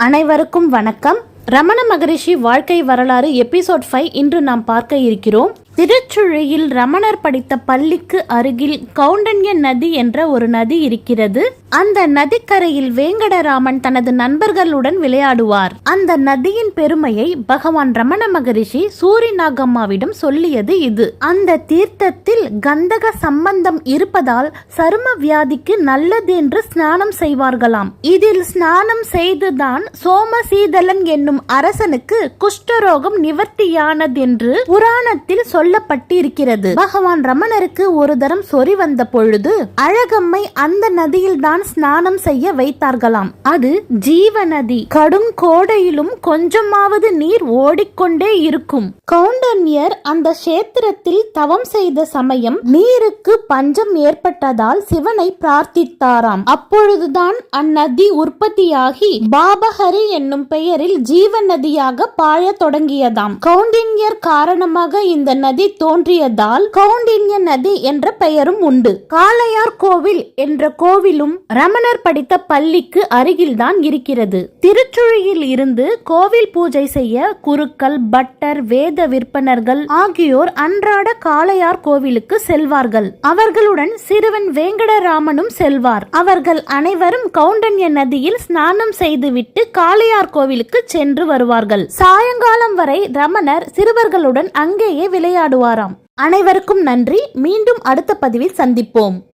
அனைவருக்கும் வணக்கம். ரமண மகரிஷி வாழ்க்கை வரலாறு எபிசோட் ஃபைவ் இன்று நாம் பார்க்க இருக்கிறோம். திருச்சுழியில் ரமணர் படித்த பள்ளிக்கு அருகில் கவுண்டன்ய நதி என்ற ஒரு நதி இருக்கிறது. அந்த நதிக்கரையில் வேங்கடராமன் தனது நண்பர்களுடன் விளையாடுவார். அந்த நதியின் பெருமையை பகவான் ரமண மகரிஷி சூரிநாகம்மாவிடம் சொல்லியது இது. அந்த தீர்த்தத்தில் கந்தக சம்பந்தம் இருப்பதால் சரும வியாதிக்கு நல்லது என்று ஸ்நானம் செய்வார்களாம். இதில் ஸ்நானம் செய்துதான் சோமசீதலன் என்னும் அரசனுக்கு குஷ்டரோகம் நிவர்த்தியானதென்று புராணத்தில் சொல்லப்பட்டிருக்கிறது. பகவான் ரமணருக்கு ஒரு தரம் சொறி வந்த பொழுது அழகம்மை அந்த நதியில் தான் ஸ்நானம் செய்ய வைத்தார்களாம். அது ஜீவ நதி கடும் கோடையிலும் கொஞ்சமாவது நீர் ஓடிக்கொண்டே இருக்கும். கவுண்டன்யர் அந்த கஷேத்திரத்தில் தவம் செய்த சமயம் நீருக்கு பஞ்சம் ஏற்பட்டதால் சிவனை பிரார்த்தித்தாராம். அப்பொழுதுதான் அந்நதி உற்பத்தியாகி பாபஹரி என்னும் பெயரில் ஜீவ நதியாக பாயத் தொடங்கியதாம். கவுண்டின்யர் காரணமாக இந்த நதி தோன்றியதால் கவுண்டின்ய நதி என்ற பெயரும் உண்டு. காளையார் கோவில் என்ற கோவிலும் ரமணர் படித்த பள்ளிக்கு அருகில்தான் இருக்கிறது. திருச்சுழியில் இருந்து கோவில் பூஜை செய்ய குருக்கள் பட்டர் வேத விற்பனர்கள் ஆகியோர் அன்றாட காளையார் கோவிலுக்கு செல்வார்கள். அவர்களுடன் சிறுவன் வேங்கடராமனும் செல்வார். அவர்கள் அனைவரும் கவுண்டன்ய நதியில் ஸ்நானம் செய்துவிட்டு காளையார் கோவிலுக்கு சென்று வருவார்கள். சாயங்காலம் வரை ரமணர் சிறுவர்களுடன் அங்கேயே விளையாடுவாராம். அனைவருக்கும் நன்றி. மீண்டும் அடுத்த பதிவில் சந்திப்போம்.